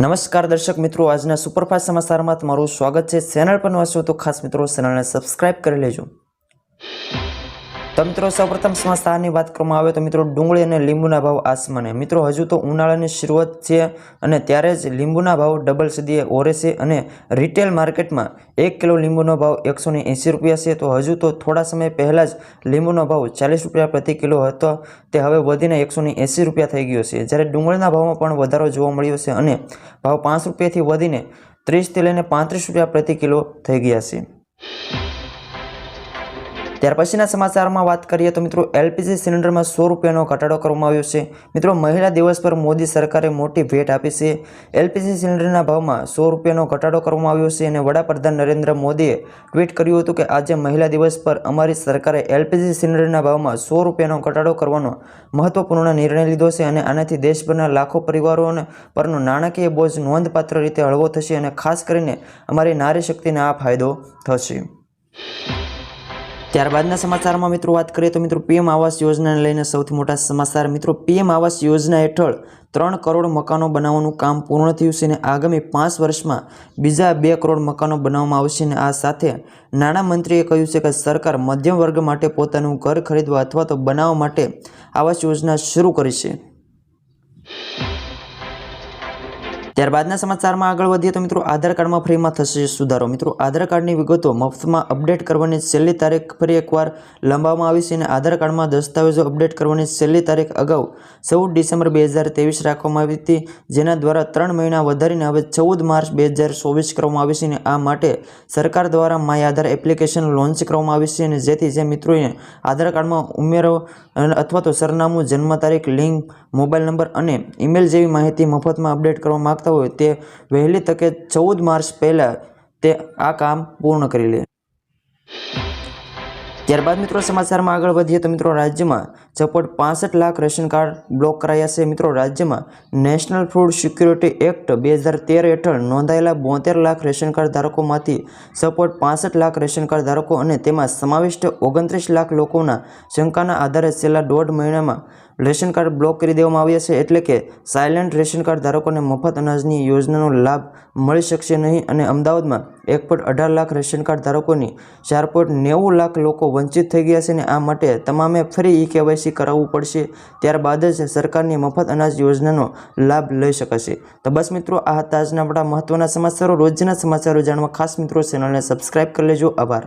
નમસ્કાર દર્શક મિત્રો, આજના સુપરફાસ્ટ સમાચારમાં તમારું સ્વાગત છે. ચેનલ પર નવા છો તો ખાસ મિત્રો, ચેનલને સબસ્ક્રાઇબ કરી લેજો. તો મિત્રો, સૌપ્રથમ સમાચારની વાત કરવામાં આવે તો મિત્રો, ડુંગળી અને લીંબુના ભાવ આસમાને. મિત્રો, હજુ તો ઉનાળાની શરૂઆત છે અને ત્યારે જ લીંબુના ભાવ ડબલ સુધી ઓરે છે અને રિટેલ માર્કેટમાં એક કિલો લીંબુનો ભાવ એકસો એંસી રૂપિયા છે. તો હજુ તો થોડા સમય પહેલાં જ લીંબુનો ભાવ ચાલીસ રૂપિયા પ્રતિ કિલો હતો. તે હવે વધીને એકસો એંસી રૂપિયા થઈ ગયો છે. જ્યારે ડુંગળીના ભાવમાં પણ વધારો જોવા મળ્યો છે અને ભાવ પાંચ રૂપિયાથી વધીને ત્રીસથી લઈને પાંત્રીસ રૂપિયા પ્રતિ કિલો થઈ ગયા છે. ત્યાર પછીના સમાચારમાં વાત કરીએ તો મિત્રો એલપીજી સિલિન્ડરમાં સો રૂપિયાનો ઘટાડો કરવામાં આવ્યો છે. મિત્રો મહિલા દિવસ પર મોદી સરકારે મોટી ભેટ આપી છે. એલપીજી સિલિન્ડરના ભાવમાં સો રૂપિયાનો ઘટાડો કરવામાં આવ્યો છે અને વડાપ્રધાન નરેન્દ્ર મોદીએ ટ્વીટ કર્યું હતું કે આજે મહિલા દિવસ પર અમારી સરકારે એલપીજી સિલિન્ડરના ભાવમાં સો રૂપિયાનો ઘટાડો કરવાનો મહત્વપૂર્ણ નિર્ણય લીધો છે અને આનાથી દેશભરના લાખો પરિવારો પરનો નાણાકીય બોજ નોંધપાત્ર રીતે હળવો થશે અને ખાસ કરીને અમારી નારી શક્તિને આ ફાયદો થશે. ત્યારબાદના સમાચારમાં મિત્રો વાત કરીએ તો મિત્રો પીએમ આવાસ યોજનાને લઈને સૌથી મોટા સમાચાર. મિત્રો, પીએમ આવાસ યોજના હેઠળ ત્રણ કરોડ મકાનો બનાવવાનું કામ પૂર્ણ થયું છે અને આગામી પાંચ વર્ષમાં બીજા બે કરોડ મકાનો બનાવવામાં આવશે અને આ સાથે નાણામંત્રીએ કહ્યું છે કે સરકાર મધ્યમ વર્ગ માટે પોતાનું ઘર ખરીદવા અથવા તો બનાવવા માટે આવાસ યોજના શરૂ કરી છે. ત્યારબાદના સમાચારમાં આગળ વધીએ તો મિત્રો આધાર કાર્ડમાં ફ્રીમાં થશે સુધારો. મિત્રો, આધાર કાર્ડની વિગતો મફતમાં અપડેટ કરવાની છેલ્લી તારીખ ફરી એકવાર લંબાવવામાં આવી છે અને આધાર કાર્ડમાં દસ્તાવેજો અપડેટ કરવાની છેલ્લી તારીખ અગાઉ ચૌદ ડિસેમ્બર બે હજાર તેવીસ રાખવામાં આવી હતી. જેના દ્વારા ત્રણ મહિના વધારીને હવે ચૌદ માર્ચ બે હજાર ચોવીસ કરવામાં આવી છે અને આ માટે સરકાર દ્વારા માય આધાર એપ્લિકેશન લોન્ચ કરવામાં આવી છે અને જેથી જે મિત્રોએ આધાર કાર્ડમાં ઉમેરો અથવા તો સરનામું, જન્મ તારીખ, લિંક, મોબાઈલ નંબર અને ઈમેલ જેવી માહિતી મફતમાં અપડેટ કરવા માગતા હોય તે વહેલી તકે ચૌદ માર્ચ પહેલાં તે આ કામ પૂર્ણ કરી લે. ત્યારબાદ મિત્રો સમાચારમાં આગળ વધીએ તો મિત્રો રાજ્યમાં ચપોટ પાસઠ લાખ રેશન કાર્ડ બ્લોક કરાયા છે. મિત્રો રાજ્યમાં નેશનલ ફૂડ સિક્યુરિટી એક્ટ બે હજાર તેર હેઠળ નોંધાયેલા બોતેર લાખ રેશન કાર્ડ ધારકોમાંથી સપોર્ટ પાસઠ લાખ રેશન કાર્ડ ધારકો અને તેમાં સમાવિષ્ટ ઓગણત્રીસ લાખ લોકોના શંકાના આધારે છેલ્લા દોઢ મહિનામાં રેશન કાર્ડ બ્લોક કરી દેવામાં આવ્યા છે. એટલે કે સાયલન્ટ રેશન કાર્ડ ધારકોને મફત અનાજની યોજનાનો લાભ મળી શકશે નહીં અને અમદાવાદમાં એક પોઈન્ટ અઢાર લાખ રેશન કાર્ડ ધારકોની ચાર પોઈન્ટ નેવું લાખ લોકો વંચિત થઈ ગયા છે ને આ માટે તમામે ફરી ઈ કેવાયસી કરાવવું પડશે. ત્યારબાદ જ સરકારની મફત અનાજ યોજનાનો લાભ લઈ શકાશે. તો બસ મિત્રો, આ હતા આજના આપણા મહત્ત્વના સમાચારો. રોજના સમાચારો જાણવા ખાસ મિત્રો ચેનલને સબસ્ક્રાઇબ કરી લેજો. આભાર.